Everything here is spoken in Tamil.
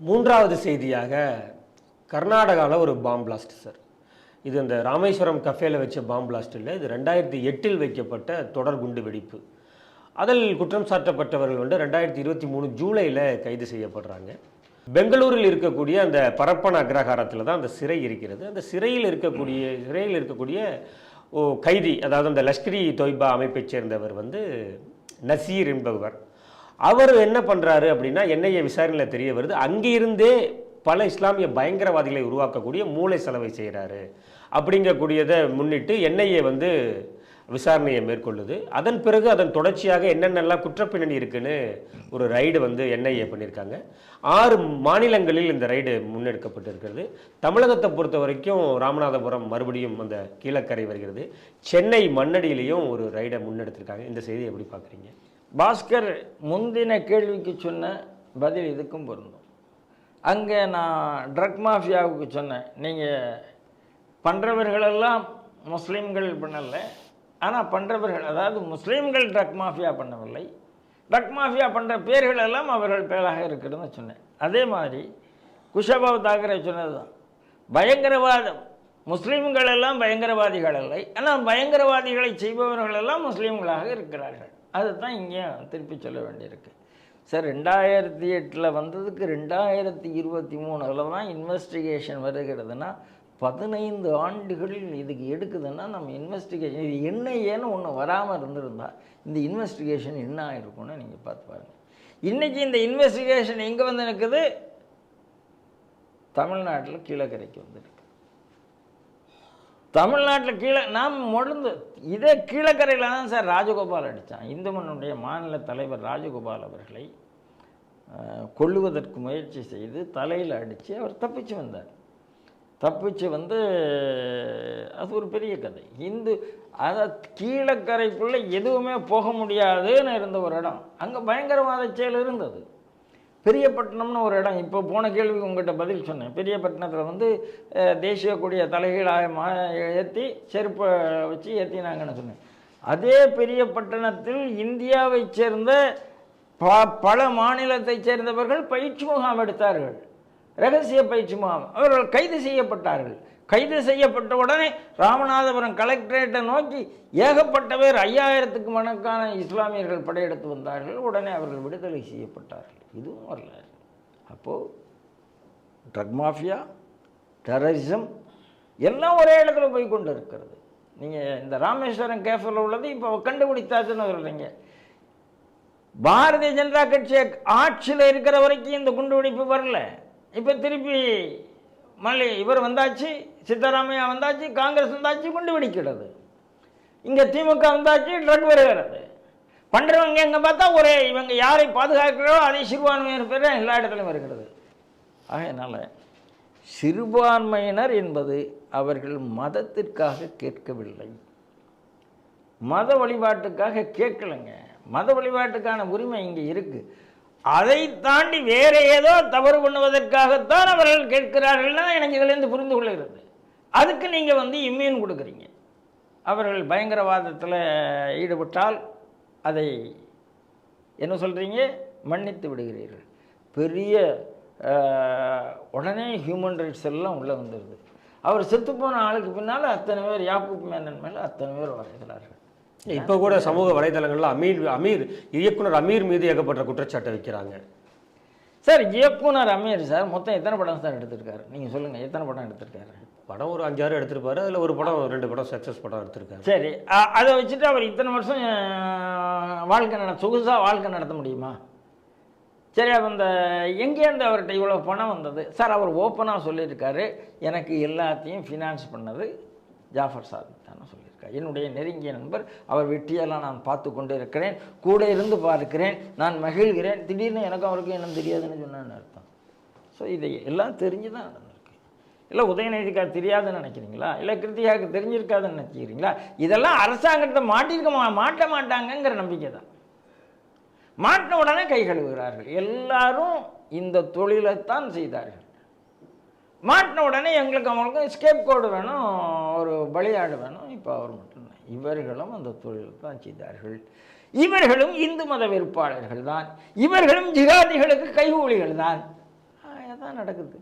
மூன்றாவது செய்தியாக கர்நாடகாவில் ஒரு பாம் பிளாஸ்ட் சார் இது இந்த ராமேஸ்வரம் கஃபேல வச்ச பாம் பிளாஸ்ட் இல்லை இது ரெண்டாயிரத்தி எட்டில் வைக்கப்பட்ட தொடர் குண்டு வெடிப்பு. அதில் குற்றம் சாட்டப்பட்டவர்கள் வந்து ரெண்டாயிரத்தி இருபத்தி மூணு ஜூலையில் கைது செய்யப்படுறாங்க. பெங்களூரில் இருக்கக்கூடிய அந்த பரப்பன அக்ரஹாரத்தில் தான் அந்த சிறை இருக்கிறது. அந்த சிறையில் இருக்கக்கூடிய சிறையில் இருக்கக்கூடிய ஓ கைதி அதாவது அந்த லஷ்கரி தொய்பா அமைப்பைச் சேர்ந்தவர் வந்து நசீர் என்பவர். அவர் என்ன பண்ணுறாரு அப்படின்னா என்ஐஏ விசாரணையில் தெரிய வருது. அங்கிருந்தே பல இஸ்லாமிய பயங்கரவாதிகளை உருவாக்கக்கூடிய மூளை செலவை செய்கிறாரு அப்படிங்கக்கூடியதை முன்னிட்டு என்ஐஏ வந்து விசாரணையை மேற்கொள்ளுது. அதன் பிறகு அதன் தொடர்ச்சியாக என்னென்னலாம் குற்றப்பின்னணி இருக்குன்னு ஒரு ரைடு வந்து என்ஐஏ பண்ணியிருக்காங்க. ஆறு மாநிலங்களில் இந்த ரைடு முன்னெடுக்கப்பட்டிருக்கிறது. தமிழகத்தை பொறுத்த வரைக்கும் ராமநாதபுரம் மறுபடியும் அந்த கீழக்கரை வருகிறது. சென்னை மண்ணடியிலையும் ஒரு ரைடை முன்னெடுத்திருக்காங்க. இந்த செய்தியை எப்படி பார்க்குறீங்க? பாஸ்கர் முந்தின கேள்விக்கு சொன்ன பதில் இதுக்கும் பொருந்தும். அங்கே நான் ட்ரக் மாஃபியாவுக்கு சொன்னேன். நீங்கள் பண்ணுறவர்களெல்லாம் முஸ்லீம்கள் பண்ணலை. ஆனால் பண்ணுறவர்கள் அதாவது முஸ்லீம்கள் ட்ரக் மாஃபியா பண்ணவில்லை. ட்ரக் மாஃபியா பண்ணுற பேர்கள் எல்லாம் அவர்கள் பேராக இருக்கிறதுன்னு சொன்னேன். அதே மாதிரி குஷபாவ் தாக்கரே சொன்னது தான் பயங்கரவாதம். முஸ்லீம்கள் எல்லாம் பயங்கரவாதிகள் இல்லை ஆனால் பயங்கரவாதிகளை செய்பவர்கள் எல்லாம் முஸ்லீம்களாக இருக்கிறார்கள். அதுதான் இங்கே திருப்பி சொல்ல வேண்டியிருக்கு. சார் ரெண்டாயிரத்தி எட்டில் வந்ததுக்கு ரெண்டாயிரத்தி இருபத்தி மூணில் தான் இன்வெஸ்டிகேஷன் வருகிறதுனா பதினைந்து ஆண்டுகள் இதுக்கு எடுக்குதுன்னா நம்ம இன்வெஸ்டிகேஷன் இது என்ன ஏன்னு ஒன்று வராமல் இருந்திருந்தா இந்த இன்வெஸ்டிகேஷன் என்ன ஆகிருக்கும்னு நீங்கள் பார்த்து பாருங்கள் இன்றைக்கி இந்த இன்வெஸ்டிகேஷன் எங்கே வந்து நிற்குது தமிழ்நாட்டில் கீழக்கரைக்கு வந்துருக்கு தமிழ்நாட்டில் கீழே நாம் முழுந்து இதே கீழக்கரையில் தான் சார் ராஜகோபால் அடித்தான். இந்து மண்ணுடைய மாநில தலைவர் ராஜகோபால் அவர்களை கொள்ளுவதற்கு முயற்சி செய்து தலையில் அடித்து அவர் தப்பிச்சு வந்தார். தப்பிச்சு வந்து அது ஒரு பெரிய கதை. இந்து அதை கீழக்கரைக்குள்ளே எதுவுமே போக முடியாதுன்னு இருந்த ஒரு இடம். அங்கே பயங்கரவாத செயல் இருந்தது. பெரியப்பட்டினம்னு ஒரு இடம். இப்போ போன கேள்விக்கு உங்கள்கிட்ட பதில் சொன்னேன். பெரியப்பட்டினத்தில் வந்து தேசிய கொடிய தலைகீழாக மா ஏற்றி செருப்பை வச்சு ஏற்றினாங்கன்னு சொன்னேன். அதே பெரியப்பட்டினத்தில் இந்தியாவை சேர்ந்த ப பல மாநிலத்தைச் சேர்ந்தவர்கள் பயிற்சி முகாம் எடுத்தார்கள். ரகசிய பயிற்சி முகாம். அவர்கள் கைது செய்யப்பட்டார்கள். கைது செய்யப்பட்ட உடனே ராமநாதபுரம் கலெக்டரேட்டை நோக்கி ஏகப்பட்ட பேர் ஐயாயிரத்துக்கு மணக்கான இஸ்லாமியர்கள் படையெடுத்து வந்தார்கள். உடனே அவர்கள் விடுதலை செய்யப்பட்டார்கள். இதுவும் வரல அப்போது ட்ரக் மாஃபியா டெரரிசம் எல்லாம் ஒரே இடத்துல போய் கொண்டு இருக்கிறது நீங்கள் இந்த ராமேஸ்வரம் கேஃபில் உள்ளது இப்போ கண்டுபிடித்தாச்சுன்னு சொல்கிறீங்க பாரதிய ஜனதா கட்சி ஆட்சியில் இருக்கிற வரைக்கும் இந்த குண்டுவெடிப்பு வரல. இப்போ திருப்பி மல்லி இவர் வந்தாச்சு சித்தராமையா வந்தாச்சு காங்கிரஸ் வந்தாச்சு குண்டு வெடிக்கிறது. இங்கே திமுக வந்தாச்சு ட்ரக் வருகிறது. பண்ணுறவங்க எங்கே பார்த்தா ஒரே இவங்க யாரை பாதுகாக்கிறோ அதே சிறுபான்மையினர் பேர் எல்லா இடத்துலையும் வருகிறது. ஆகையினால சிறுபான்மையினர் என்பது அவர்கள் மதத்திற்காக கேட்கவில்லை. மத வழிபாட்டுக்காக கேட்கலைங்க. மத வழிபாட்டுக்கான உரிமை இங்கே இருக்குது அதை தாண்டி வேற ஏதோ தவறு பண்ணுவதற்காகத்தான் அவர்கள் கேட்கிறார்கள்னா எனக்கு இதுலேருந்து புரிந்து கொள்கிறது. அதுக்கு நீங்கள் வந்து இம்யூன் கொடுக்குறீங்க. அவர்கள் பயங்கரவாதத்தில் ஈடுபட்டால் அதை என்ன சொல்கிறீங்க மன்னித்து விடுகிறீர்கள். பெரிய உடனே ஹியூமன் ரைட்ஸ் எல்லாம் உள்ளே வந்துடுது அவர் செத்துப்போன ஆளுக்கு பின்னால் அத்தனை பேர் யாக்கூப் மேனன் மேலே அத்தனை பேர் வரைகிறார்கள். இப்போ கூட சமூக வலைதளங்கள்ல அமீர் அமீர் இயக்குனர் அமீர் மீது ஏகப்பட்ட குற்றச்சாட்டை வைக்கிறாங்க. சார் இயக்குனர் அமீர் சார் மொத்தம் எத்தனை படம் சார் எடுத்திருக்காரு? நீங்கள் சொல்லுங்கள் எத்தனை படம் எடுத்திருக்காரு? படம் ஒரு அஞ்சாறு எடுத்திருப்பாரு அதில் ஒரு படம் ரெண்டு படம் சக்ஸஸ் படம் எடுத்திருக்காரு. சரி அதை வச்சுட்டு அவர் இத்தனை வருஷம் வாழ்க்கை நட சொகுசாக வாழ்க்கை நடத்த முடியுமா? சரி அப்ப அந்த எங்கேருந்து அவர்கிட்ட இவ்வளோ பணம் வந்தது? சார் அவர் ஓப்பனாக சொல்லியிருக்காரு எனக்கு எல்லாத்தையும் ஃபினான்ஸ் பண்ணது ஜாஃபர் சாதிக் தானே சொல்லியிருக்காரு என்னுடைய நெருங்கிய நண்பர் அவர் வெற்றியெல்லாம் நான் பார்த்து கொண்டு இருக்கிறேன் கூட இருந்து பார்க்கிறேன். நான் மகிழ்கிறேன். திடீர்னு எனக்கும் அவருக்கும் என்ன தெரியாதுன்னு சொன்னான்னு அர்த்தம். ஸோ இதை எல்லாம் தெரிஞ்சு தான் நடந்திருக்கு. இல்லை உதயநிதிக்கா தெரியாதுன்னு நினைக்கிறீங்களா? இல்லை கிருத்திகாவுக்கு தெரிஞ்சிருக்காதுன்னு நினைக்கிறீங்களா? இதெல்லாம் அரசாங்கத்தை மாட்டிருக்க மா மாட்ட மாட்டாங்கங்கிற நம்பிக்கை தான். மாட்டின உடனே கை கழுவுகிறார்கள். எல்லாரும் இந்த தொழிலைத்தான் செய்தார்கள். மாட்டின உடனே எங்களுக்கு அவங்களுக்கும் ஸ்கேப் கோடு வேணும் ஒரு பலியாடு வேணும். இப்போ அவர் மட்டும்தான் இவர்களும் அந்த தொழில் தான் செய்தார்கள். இவர்களும் இந்து மத வெறுப்பாளர்கள் தான் இவர்களும் ஜிகாதிகளுக்கு கைகூலிகள் தான் அதான் நடக்குது.